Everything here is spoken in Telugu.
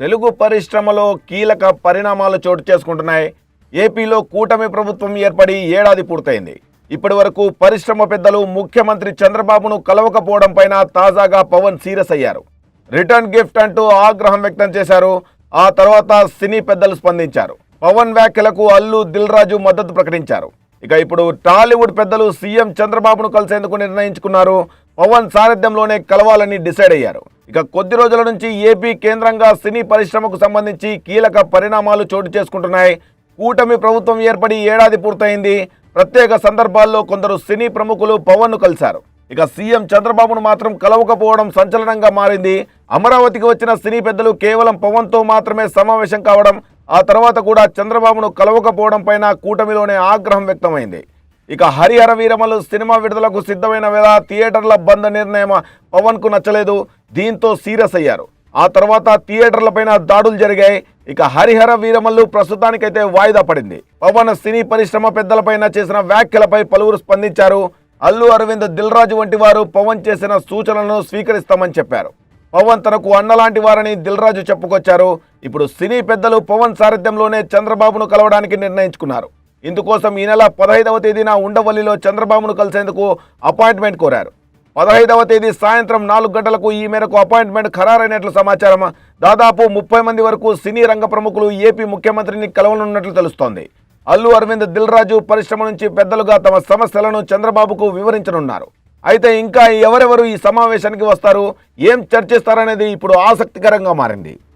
తెలుగు పరిశ్రమలో కీలక పరిణామాలు చోటు చేసుకుంటున్నాయి. ఏపీలో కూటమి ప్రభుత్వం ఏర్పడి ఏడాది పూర్తయింది. ఇప్పటి వరకు పరిశ్రమ పెద్దలు ముఖ్యమంత్రి చంద్రబాబును కలవకపోవడం పైన తాజాగా పవన్ సీరియస్ అయ్యారు. రిటర్న్ గిఫ్ట్ అంటూ ఆగ్రహం వ్యక్తం చేశారు. ఆ తర్వాత సినీ పెద్దలు స్పందించారు. పవన్ వ్యాఖ్యలకు అల్లు దిల్ రాజు మద్దతు ప్రకటించారు. ఇక ఇప్పుడు టాలీవుడ్ పెద్దలు సీఎం చంద్రబాబును కలిసేందుకు నిర్ణయించుకున్నారు. పవన్ సారథ్యంలోనే కలవాలని డిసైడ్ అయ్యారు. ఇక కొద్ది రోజుల నుంచి ఏపీ కేంద్రంగా సినీ పరిశ్రమకు సంబంధించి కీలక పరిణామాలు చోటు చేసుకుంటున్నాయి. కూటమి ప్రభుత్వం ఏర్పడి ఏడాది పూర్తయింది. ప్రత్యేక సందర్భాల్లో కొందరు సినీ ప్రముఖులు పవన్ను కలిశారు. ఇక సీఎం చంద్రబాబును మాత్రం కలవకపోవడం సంచలనంగా మారింది. అమరావతికి వచ్చిన సినీ పెద్దలు కేవలం పవన్తో మాత్రమే సమావేశం కావడం ఆ తర్వాత కూడా చంద్రబాబును కలవకపోవడం పైన కూటమిలోనే ఆగ్రహం వ్యక్తమైంది. ఇక హరిహర వీరమలు సినిమా విడుదలకు సిద్ధమైన వేళ థియేటర్ల బంద్ నిర్ణయం పవన్కు నచ్చలేదు. దీంతో సీరియస్ అయ్యారు. ఆ తర్వాత థియేటర్లపైన దాడులు జరిగాయి. ఇక హరిహర వీరమల్లు ప్రస్తుతానికైతే వాయిదా పడింది. పవన్ సినీ పరిశ్రమ పెద్దలపైన చేసిన వ్యాఖ్యలపై పలువురు స్పందించారు. అల్లు అరవింద్ దిల్ రాజు వంటి వారు పవన్ చేసిన సూచనలను స్వీకరిస్తామని చెప్పారు. పవన్ తనకు అన్నలాంటి వారని దిల్రాజు చెప్పుకొచ్చారు. ఇప్పుడు సినీ పెద్దలు పవన్ సారథ్యంలోనే చంద్రబాబును కలవడానికి నిర్ణయించుకున్నారు. ఇందుకోసం ఈ నెల పదహైదవ తేదీన ఉండవల్లిలో చంద్రబాబును కలిసేందుకు అపాయింట్మెంట్ కోరారు. పదహైదవ తేదీ సాయంత్రం నాలుగు గంటలకు ఈ మేరకు అపాయింట్మెంట్ ఖరారైనట్లు సమాచారం దాదాపు ముప్పై మంది వరకు సినీ రంగ ప్రముఖులు ఏపీ ముఖ్యమంత్రిని కలవనున్నట్లు తెలుస్తోంది. అల్లు అరవింద్ దిల్ రాజు పరిశ్రమ నుంచి పెద్దలుగా తమ సమస్యలను చంద్రబాబుకు వివరించనున్నారు. అయితే ఇంకా ఎవరెవరు ఈ సమావేశానికి వస్తారు? ఏం చర్చిస్తారనేది ఇప్పుడు ఆసక్తికరంగా మారింది.